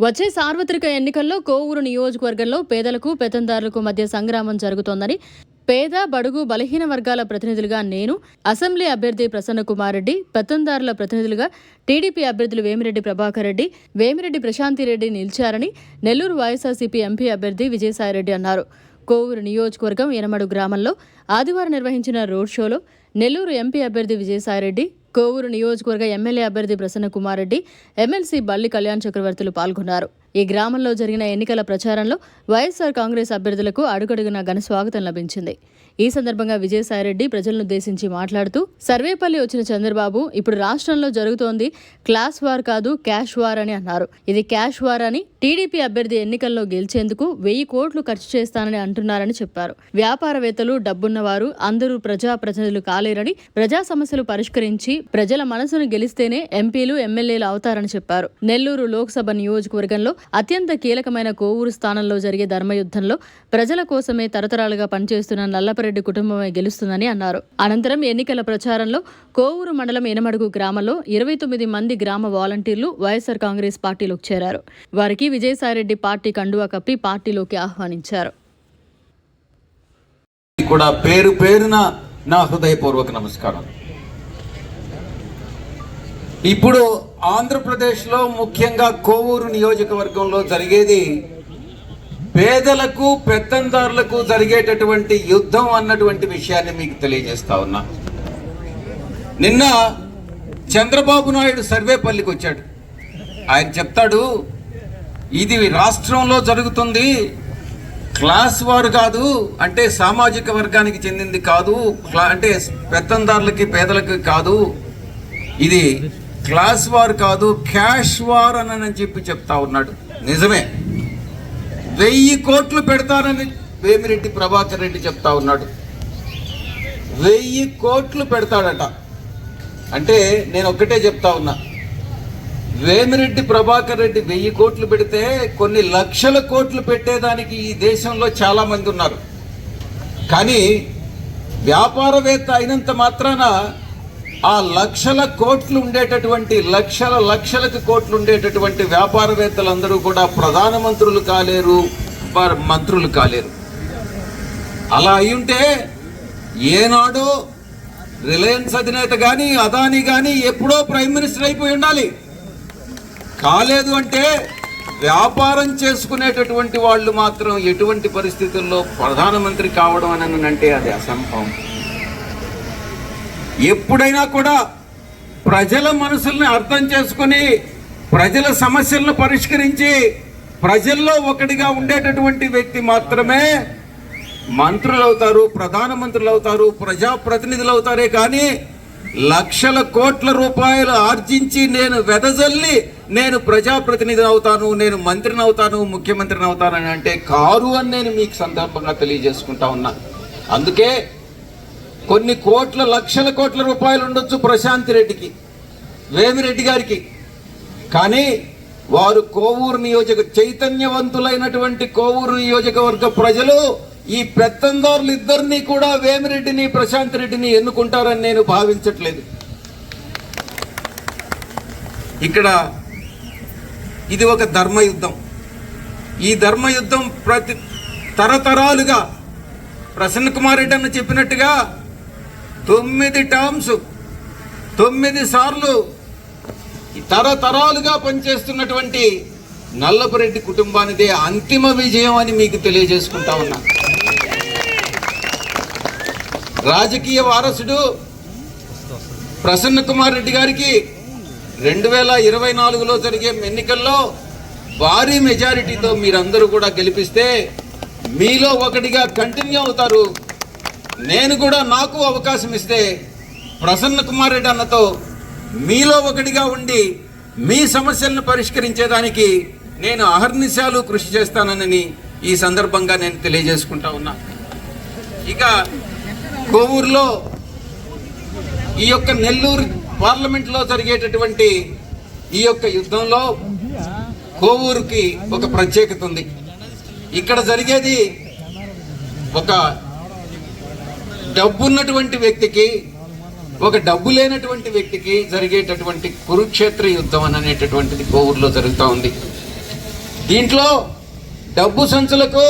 వచ్చే సార్వత్రిక ఎన్నికల్లో కోవూరు నియోజకవర్గంలో పేదలకు పెత్తందారులకు మధ్య సంగ్రామం జరుగుతోందని పేద బడుగు బలహీన వర్గాల ప్రతినిధులుగా నేను అసెంబ్లీ అభ్యర్థి ప్రసన్న కుమార్ రెడ్డి పెత్తందారుల ప్రతినిధులుగా టీడీపీ అభ్యర్థులు వేమిరెడ్డి ప్రభాకర్ రెడ్డి వేమిరెడ్డి ప్రశాంతిరెడ్డి నిలిచారని నెల్లూరు వైఎస్ఆర్సీపీ ఎంపీ అభ్యర్థి విజయసాయిరెడ్డి అన్నారు. కోవూరు నియోజకవర్గం ఎనమడు గ్రామంలో ఆదివారం నిర్వహించిన రోడ్ షోలో నెల్లూరు ఎంపీ అభ్యర్థి విజయసాయిరెడ్డి కోవూరు నియోజకవర్గ ఎమ్మెల్యే అభ్యర్థి ప్రసన్న కుమార్ రెడ్డి ఎమ్మెల్సీ బల్లి కళ్యాణ్ చక్రవర్తులు పాల్గొన్నారు. ఈ గ్రామంలో జరిగిన ఎన్నికల ప్రచారంలో వైఎస్ఆర్ కాంగ్రెస్ అభ్యర్థులకు అడుగడుగున ఘన స్వాగతం లభించింది. ఈ సందర్భంగా విజయసాయిరెడ్డి ప్రజలనుద్దేశించి మాట్లాడుతూ సర్వేపల్లి వచ్చిన చంద్రబాబు ఇప్పుడు రాష్ట్రంలో జరుగుతోంది క్లాస్ వార్ కాదు క్యాష్ వార్ అని అన్నారు. ఇది క్యాష్ వార్ అని టీడీపీ అభ్యర్థి ఎన్నికల్లో గెలిచేందుకు వెయ్యి కోట్లు ఖర్చు చేస్తానని అంటున్నారని చెప్పారు. వ్యాపారవేత్తలు డబ్బున్నవారు అందరూ ప్రజా ప్రతినిధులు కాలేరని ప్రజా సమస్యలు పరిష్కరించి ప్రజల మనసును గెలిస్తేనే ఎంపీలు ఎమ్మెల్యేలు అవుతారని చెప్పారు. నెల్లూరు లోక్సభ నియోజకవర్గంలో అత్యంత కీలకమైన కోవూరు స్థానంలో జరిగే ధర్మయుద్ధంలో ప్రజల కోసమే తరతరాలుగా పనిచేస్తున్న నల్లపరెడ్డి కుటుంబమే గెలుస్తుందని అన్నారు. అనంతరం ఎన్నికల ప్రచారంలో కోవూరు మండలం ఎనమడుగు గ్రామంలో ఇరవై తొమ్మిది మంది గ్రామ వాలంటీర్లు వైఎస్ఆర్ కాంగ్రెస్ పార్టీలోకి చేరారు. వారికి విజయసాయిరెడ్డి పార్టీ కండువా కప్పి పార్టీలోకి ఆహ్వానించారు. కూడా పేరు పేరున నా హృదయపూర్వక నమస్కారం. ఇప్పుడు ఆంధ్రప్రదేశ్లో ముఖ్యంగా కోవూరు నియోజకవర్గంలో జరిగేది పేదలకు పెత్తందారులకు జరిగేటటువంటి యుద్ధం అన్నటువంటి విషయాన్ని మీకు తెలియజేస్తా ఉన్నా. నిన్న చంద్రబాబు నాయుడు సర్వేపల్లికి వచ్చాడు. ఆయన చెప్తాడు ఇది రాష్ట్రంలో జరుగుతుంది క్లాస్ వారు కాదు అంటే సామాజిక వర్గానికి చెందింది కాదు క్లా- అంటే పెత్తందారులకి పేదలకి కాదు ఇది క్లాస్ వారు కాదు క్యాష్ వార్ అని చెప్పి చెప్తా ఉన్నాడు. నిజమే. వెయ్యి కోట్లు పెడతానని వేమిరెడ్డి ప్రభాకర్ రెడ్డి చెప్తా ఉన్నాడు. వెయ్యి కోట్లు పెడతాడట. అంటే నేను ఒక్కటే చెప్తా ఉన్నా. వేమిరెడ్డి ప్రభాకర్ రెడ్డి వెయ్యి కోట్లు పెడితే కొన్ని లక్షల కోట్లు పెట్టేదానికి ఈ దేశంలో చాలామంది ఉన్నారు. కానీ వ్యాపారవేత్త అయినంత మాత్రాన ఆ లక్షల కోట్లు ఉండేటటువంటి లక్షల లక్షలకు కోట్లు ఉండేటటువంటి వ్యాపారవేత్తలందరూ కూడా ప్రధానమంత్రులు కాలేరు వారు మంత్రులు కాలేరు. అలా అయ్యుంటే ఏనాడో రిలయన్స్ అధినేత కానీ అదాని కానీ ఎప్పుడో ప్రైమ్ మినిస్టర్ అయిపోయి ఉండాలి. కాలేదు అంటే వ్యాపారం చేసుకునేటటువంటి వాళ్ళు మాత్రం ఎటువంటి పరిస్థితుల్లో ప్రధానమంత్రి కావడం అని అంటే అది అసంభవం. ఎప్పుడైనా కూడా ప్రజల మనసుల్ని అర్థం చేసుకుని ప్రజల సమస్యలను పరిష్కరించి ప్రజల్లో ఒకటిగా ఉండేటటువంటి వ్యక్తి మాత్రమే మంత్రులు అవుతారు ప్రధానమంత్రులు అవుతారు ప్రజాప్రతినిధులు అవుతారే కానీ లక్షల కోట్ల రూపాయలు ఆర్జించి నేను వెదజల్లి నేను ప్రజాప్రతినిధిని అవుతాను నేను మంత్రిని అవుతాను ముఖ్యమంత్రిని అవుతానని అంటే కారు అని నేను మీకు సందర్భంగా తెలియజేసుకుంటా ఉన్నా. అందుకే కొన్ని కోట్ల లక్షల కోట్ల రూపాయలు ఉండొచ్చు ప్రశాంత్ రెడ్డికి వేమిరెడ్డి గారికి. కానీ వారు కోవూరు నియోజక చైతన్యవంతులైనటువంటి కోవూరు నియోజకవర్గ ప్రజలు ఈ పెత్తందారులు ఇద్దరిని కూడా వేమిరెడ్డిని ప్రశాంత్ రెడ్డిని ఎన్నుకుంటారని నేను భావించట్లేదు. ఇక్కడ ఇది ఒక ధర్మయుద్ధం. ఈ ధర్మయుద్ధం ప్రతి తరతరాలుగా ప్రసన్న కుమార్ రెడ్డి అన్న చెప్పినట్టుగా తొమ్మిది టర్మ్స్ తొమ్మిది సార్లు తరతరాలుగా పనిచేస్తున్నటువంటి నల్లపురెడ్డి కుటుంబానిదే అంతిమ విజయం అని మీకు తెలియజేసుకుంటా ఉన్నా. రాజకీయ వారసుడు ప్రసన్న కుమార్ రెడ్డి గారికి రెండు వేల ఇరవై నాలుగులో జరిగే ఎన్నికల్లో భారీ మెజారిటీతో మీరందరూ కూడా గెలిపిస్తే మీలో ఒకటిగా కంటిన్యూ అవుతారు. నేను కూడా నాకు అవకాశం ఇస్తే ప్రసన్న కుమార్ రెడ్డి అన్నతో మీలో ఒకటిగా ఉండి మీ సమస్యలను పరిష్కరించేదానికి నేను అహర్నిశాలు కృషి చేస్తానని ఈ సందర్భంగా నేను తెలియజేసుకుంటా ఉన్నా. ఇక కోవూరులో ఈ యొక్క నెల్లూరు పార్లమెంట్లో జరిగేటటువంటి ఈ యొక్క యుద్ధంలో కోవూరుకి ఒక ప్రత్యేకత ఉంది. ఇక్కడ జరిగేది ఒక డబ్బున్నటువంటి వ్యక్తికి ఒక డబ్బు లేనటువంటి వ్యక్తికి జరిగేటటువంటి కురుక్షేత్ర యుద్ధం అని అనేటటువంటిది కోవూరులో జరుగుతూ ఉంది. దీంట్లో డబ్బు సంచులకు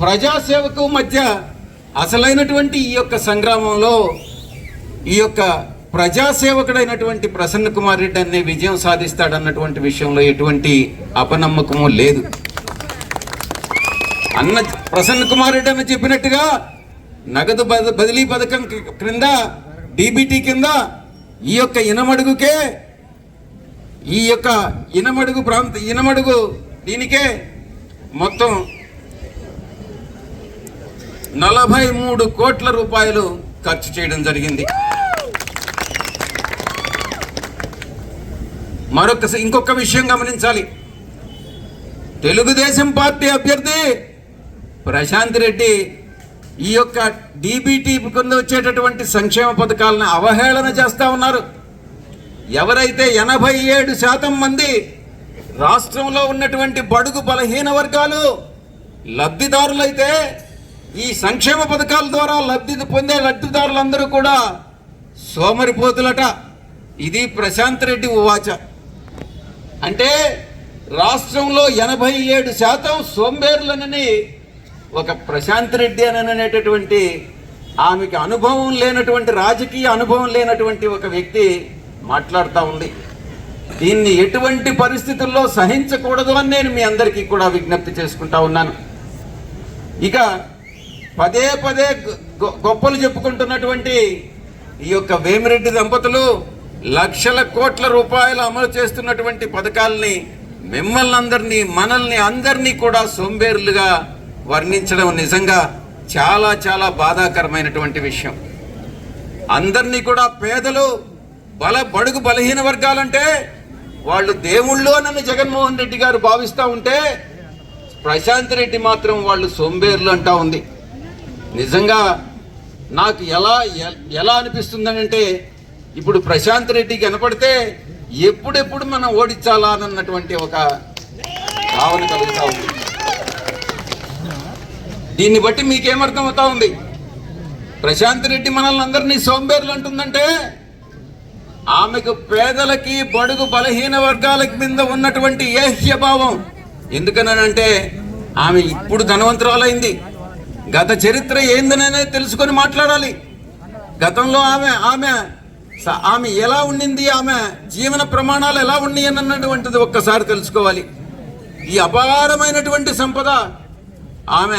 ప్రజాసేవకు మధ్య అసలైనటువంటి ఈ యొక్క సంగ్రామంలో ఈ యొక్క ప్రజాసేవకుడైనటువంటి ప్రసన్న కుమార్ రెడ్డి అనే విజయం సాధిస్తాడన్నటువంటి విషయంలో ఎటువంటి అపనమ్మకము లేదు. అన్న ప్రసన్న కుమార్ రెడ్డి అన్న చెప్పినట్టుగా నగదు బదిలీ పథకం క్రింద డీబీటీ కింద ఈ యొక్క ఇనమడుగుకే ఈ యొక్క ఇనమడుగు ప్రాంత ఇనమడుగు దీనికే మొత్తం నలభై మూడు కోట్ల రూపాయలు ఖర్చు చేయడం జరిగింది. మరొక ఇంకొక విషయం గమనించాలి. తెలుగుదేశం పార్టీ అభ్యర్థి ప్రశాంత్ రెడ్డి ఈ యొక్క డీబీటీ కింద వచ్చేటటువంటి సంక్షేమ పథకాలను అవహేళన చేస్తూ ఉన్నారు. ఎవరైతే ఎనభై ఏడు శాతం మంది రాష్ట్రంలో ఉన్నటువంటి బడుగు బలహీన వర్గాలు లబ్ధిదారులైతే ఈ సంక్షేమ పథకాల ద్వారా లబ్ధి పొందే లబ్ధిదారులందరూ కూడా సోమరిపోతులట. ఇది ప్రశాంత్ రెడ్డి ఉవాచ. అంటే రాష్ట్రంలో ఎనభై ఏడు శాతం సోంబేర్లనని ఒక ప్రశాంత్ రెడ్డి అని అనేటటువంటి ఆమెకి అనుభవం లేనటువంటి రాజకీయ అనుభవం లేనటువంటి ఒక వ్యక్తి మాట్లాడుతూ ఉంది. దీన్ని ఎటువంటి పరిస్థితుల్లో సహించకూడదు అని నేను మీ అందరికీ కూడా విజ్ఞప్తి చేసుకుంటా ఉన్నాను. ఇక పదే పదే గొ- గొ- గొప్పలు చెప్పుకుంటున్నటువంటి ఈ యొక్క వేమిరెడ్డి దంపతులు లక్షల కోట్ల రూపాయలు అమలు చేస్తున్నటువంటి పథకాలని మిమ్మల్ని అందరినీ మనల్ని అందరినీ కూడా సోంబేరులుగా వర్ణించడం నిజంగా చాలా చాలా బాధాకరమైనటువంటి విషయం. అందరినీ కూడా పేదలు బల బడుగు బలహీన వర్గాలంటే వాళ్ళు దేవుళ్ళు నన్ను జగన్మోహన్ రెడ్డి గారు భావిస్తూ ఉంటే ప్రశాంత్ రెడ్డి మాత్రం వాళ్ళు సోంబేర్లు అంటా ఉంది. నిజంగా నాకు ఎలా ఎలా అనిపిస్తుందనంటే ఇప్పుడు ప్రశాంత్ రెడ్డి కనపడితే ఎప్పుడెప్పుడు మనం ఓడించాలా అన్నటువంటి ఒక భావన కలుగుతూ ఉంది. దీన్ని బట్టి మీకేమర్థం అవుతా ఉంది? ప్రశాంత్ రెడ్డి మనల్ని అందరినీ సోంబేర్లు అంటుందంటే ఆమెకు పేదలకి బడుగు బలహీన వర్గాల మీద ఉన్నటువంటి ఏహ్య భావం ఎందుకనంటే ఆమె ఇప్పుడు ధనవంతురాలైంది. గత చరిత్ర ఏందనే తెలుసుకొని మాట్లాడాలి. గతంలో ఆమె ఆమె స- ఆమె ఎలా ఉండింది ఆమె జీవన ప్రమాణాలు ఎలా ఉన్నాయి అన్నటువంటిది ఒక్కసారి తెలుసుకోవాలి. ఈ అపారమైనటువంటి సంపద ఆమె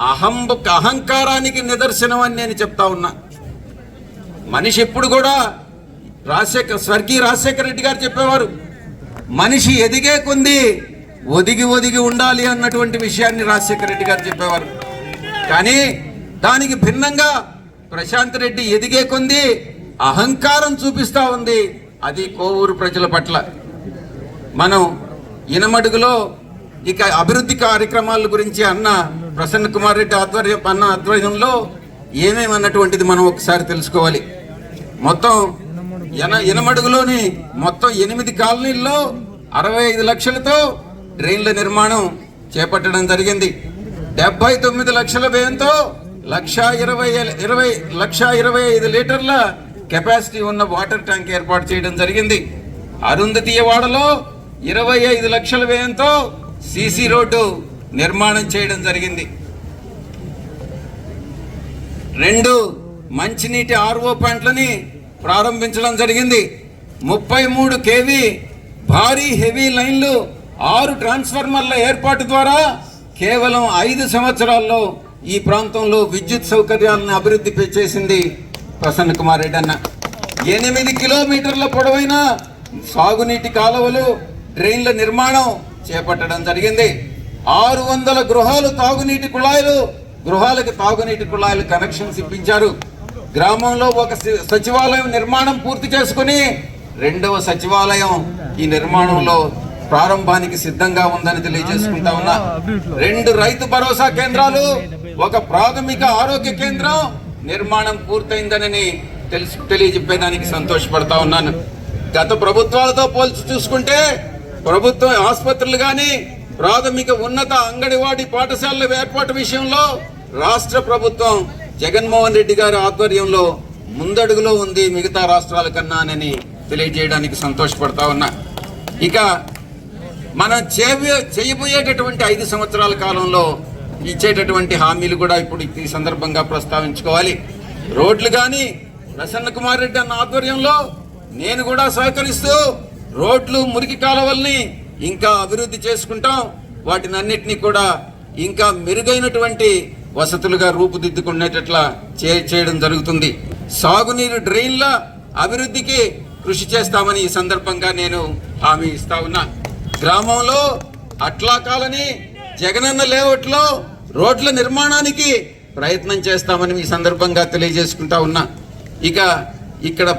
అహంబ అహంకారానికి నిదర్శనం అని నేను చెప్తా ఉన్నా. మనిషి ఎప్పుడు కూడా రాజశేఖర్ స్వర్గీయ రాజశేఖర రెడ్డి గారు చెప్పేవారు మనిషి ఎదిగే కొంది ఒదిగి ఒదిగి ఉండాలి అన్నటువంటి విషయాన్ని రాజశేఖర రెడ్డి గారు చెప్పేవారు. కానీ దానికి భిన్నంగా ప్రశాంత్ రెడ్డి ఎదిగే కొంది అహంకారం చూపిస్తా ఉంది. అది కోవూరు ప్రజల పట్ల. మనం ఇనమడుగులో ఇక అభివృద్ధి కార్యక్రమాల గురించి అన్న ప్రసన్న కుమార్ రెడ్డి ఆధ్వర్యం అన్న ఆధ్వర్యంలో ఏమేమన్నటువంటిది మనం ఒకసారి తెలుసుకోవాలి. మొత్తం ఎన ఎనమడుగులోని మొత్తం ఎనిమిది కాలనీల్లో అరవై ఐదు లక్షలతో డ్రైన్ల నిర్మాణం చేపట్టడం జరిగింది. డెబ్బై తొమ్మిది లక్షల వ్యయంతో లక్ష ఇరవై ఇరవై లక్ష ఇరవై ఐదు లీటర్ల కెపాసిటీ ఉన్న వాటర్ ట్యాంక్ ఏర్పాటు చేయడం జరిగింది. అరుంధతీయవాడలో ఇరవై ఐదు లక్షల వ్యయంతో సీసీ రోడ్డు నిర్మాణం చేయడం జరిగింది. రెండు మంచినీటి ఆర్ఓ ప్యాంట్లని ప్రారంభించడం జరిగింది. ముప్పై మూడు కేవీ భారీ హెవీ లైన్లు ఆరు ట్రాన్స్ఫార్మర్ల ఏర్పాటు ద్వారా కేవలం ఐదు సంవత్సరాల్లో ఈ ప్రాంతంలో విద్యుత్ సౌకర్యాలను అభివృద్ధి చేసింది ప్రసన్న కుమార్ రెడ్డి అన్న ఎనిమిది కిలోమీటర్ల పొడవైన సాగునీటి కాలువలు డ్రైన్ల నిర్మాణం చేపట్టడం జరిగింది. ఆరు వందల గృహాలు తాగునీటి కుళాయిలు గృహాలకు తాగునీటి కుళాయిలు కనెక్షన్స్ ఇప్పించారు. గ్రామంలో ఒక సచివాలయం నిర్మాణం పూర్తి చేసుకుని రెండవ సచివాలయం ఈ నిర్మాణంలో ప్రారంభానికి సిద్ధంగా ఉందని తెలియజేసుకుంటా ఉన్నా. రెండు రైతు భరోసా కేంద్రాలు ఒక ప్రాథమిక ఆరోగ్య కేంద్రం నిర్మాణం పూర్తయిందని తెలుసు తెలియజెప్పేదానికి సంతోషపడతా ఉన్నాను. గత ప్రభుత్వాలతో పోల్చి చూసుకుంటే ప్రభుత్వ ఆసుపత్రులు కానీ ప్రాథమిక ఉన్నత అంగడివాడి పాఠశాలల ఏర్పాటు విషయంలో రాష్ట్ర ప్రభుత్వం జగన్మోహన్ రెడ్డి గారి ఆధ్వర్యంలో ముందడుగులో ఉంది మిగతా రాష్ట్రాల కన్నానని తెలియజేయడానికి సంతోషపడతా ఉన్నా. ఇక మనం చేయబో చేయబోయేటటువంటి ఐదు సంవత్సరాల కాలంలో ఇచ్చేటటువంటి హామీలు కూడా ఇప్పుడు ఈ సందర్భంగా ప్రస్తావించుకోవాలి. రోడ్లు కానీ ప్రసన్న కుమార్ రెడ్డి అన్న ఆధ్వర్యంలో నేను కూడా సహకరిస్తూ రోడ్లు మురికి కాలువల్ని ఇంకా అభివృద్ధి చేసుకుంటాం. వాటిని అన్నిటినీ కూడా ఇంకా మెరుగైనటువంటి వసతులుగా రూపుదిద్దుకునేటట్లా చే- చేయడం జరుగుతుంది. సాగునీరు డ్రైన్ల అభివృద్ధికి కృషి చేస్తామని ఈ సందర్భంగా నేను హామీ ఇస్తా ఉన్నా. గ్రామంలో అట్లా కాలని జగనన్న లేఅవుట్లో రోడ్ల నిర్మాణానికి ప్రయత్నం చేస్తామని ఈ సందర్భంగా తెలియజేసుకుంటా ఉన్నా. ఇక ఇక్కడ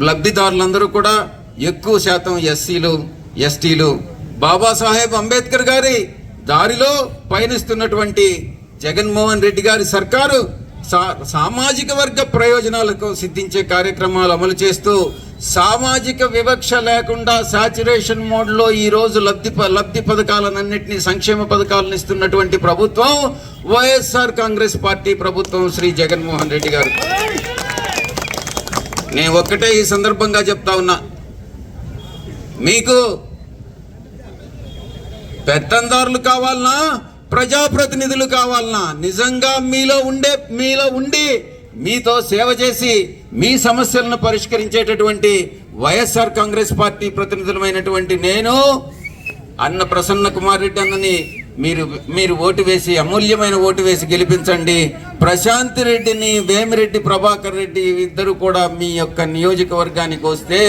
లబ్ధిదారులందరూ కూడా ఎక్కువ శాతం ఎస్సీలు ఎస్టీలు. బాబాసాహెబ్ అంబేద్కర్ గారి దారిలో పయనిస్తున్నటువంటి జగన్మోహన్ రెడ్డి గారి సర్కారు సా- సామాజిక వర్గ ప్రయోజనాలకు సిద్ధించే కార్యక్రమాలు అమలు చేస్తూ సామాజిక వివక్ష లేకుండా సాచురేషన్ మోడ్లో ఈ రోజు లబ్ధి ప- లబ్ధి పథకాలన్నింటినీ సంక్షేమ పథకాలను ఇస్తున్నటువంటి ప్రభుత్వం వైఎస్ఆర్ కాంగ్రెస్ పార్టీ ప్రభుత్వం శ్రీ జగన్మోహన్ రెడ్డి గారు. నేను ఒక్కటే ఈ సందర్భంగా చెప్తా ఉన్నా. మీకు పెత్తందారులు కావాలనా? ప్రజాప్రతినిధులు కావాలనా? నిజంగా మీలో ఉండే మీలో ఉండి మీతో సేవ చేసి మీ సమస్యలను పరిష్కరించేటటువంటి వైఎస్ఆర్ కాంగ్రెస్ పార్టీ ప్రతినిధులమైనటువంటి నేను అన్న ప్రసన్న కుమార్ రెడ్డి అన్నని మీరు మీరు ఓటు వేసి అమూల్యమైన ఓటు వేసి గెలిపించండి. ప్రశాంత్ రెడ్డిని వేమిరెడ్డి ప్రభాకర్ రెడ్డి ఇద్దరు కూడా మీ యొక్క నియోజకవర్గానికి వస్తే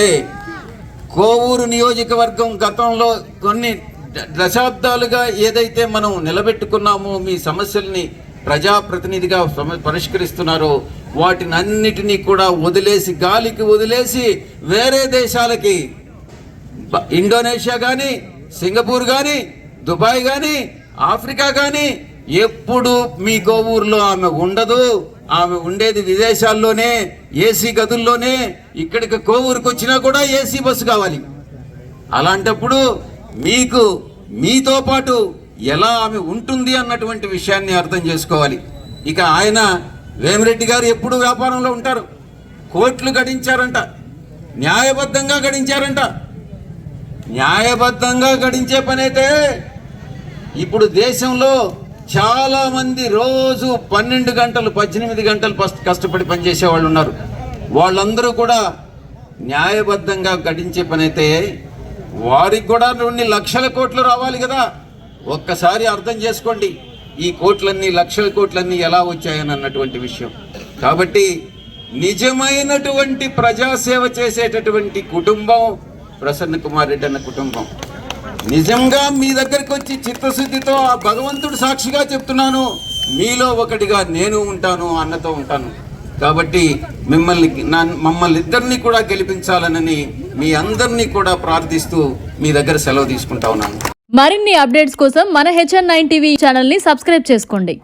కోవూరు నియోజకవర్గం గతంలో కొన్ని దశాబ్దాలుగా ఏదైతే మనం నిలబెట్టుకున్నామో మీ సమస్యల్ని ప్రజాప్రతినిధిగా పరిష్కరిస్తున్నారో వాటిని అన్నిటినీ కూడా వదిలేసి గాలికి వదిలేసి వేరే దేశాలకి ఇండోనేషియా కానీ సింగపూర్ కానీ దుబాయ్ కానీ ఆఫ్రికా కానీ ఎప్పుడు మీ గోవూరులో ఆమె ఉండదు. ఆమె ఉండేది విదేశాల్లోనే ఏసీ గదుల్లోనే ఇక్కడికి కోవూరుకు వచ్చినా కూడా ఏసీ బస్సు కావాలి. అలాంటప్పుడు మీకు మీతో పాటు ఎలా ఆమె ఉంటుంది అన్నటువంటి విషయాన్ని అర్థం చేసుకోవాలి. ఇక ఆయన వేమిరెడ్డి గారు ఎప్పుడు వ్యాపారంలో ఉంటారు. కోట్లు గడించారంట. న్యాయబద్ధంగా గడించారంట. న్యాయబద్ధంగా గడించే పనైతే ఇప్పుడు దేశంలో చాలా మంది రోజు పన్నెండు గంటలు పద్దెనిమిది గంటలు కష్టపడి పనిచేసే వాళ్ళు ఉన్నారు. వాళ్ళందరూ కూడా న్యాయబద్ధంగా గడించే పని అయితే వారికి కూడా రెండు లక్షల కోట్లు రావాలి కదా. ఒక్కసారి అర్థం చేసుకోండి ఈ కోట్లన్నీ లక్షల కోట్లన్నీ ఎలా వచ్చాయని అన్నటువంటి విషయం. కాబట్టి నిజమైనటువంటి ప్రజాసేవ చేసేటటువంటి కుటుంబం ప్రసన్న కుమార్ రెడ్డి అన్న కుటుంబం. నిజంగా మీ దగ్గరికి వచ్చి చిత్తశుద్ధితో ఆ భగవంతుడు సాక్షిగా చెప్తున్నాను. మీలో ఒకటిగా నేను ఉంటాను అన్నతో ఉంటాను. కాబట్టి మిమ్మల్ని నా మమ్మల్ని ఇద్దరిని కూడా గెలిపించాలనని మీ అందరినీ కూడా ప్రార్థిస్తూ మీ దగ్గర సెలవు తీసుకుంటా ఉన్నాను. మరిన్ని అప్డేట్స్ కోసం మన హెచ్ఎన్ నైన్ టీవీ ఛానల్ని సబ్స్క్రైబ్ చేసుకోండి.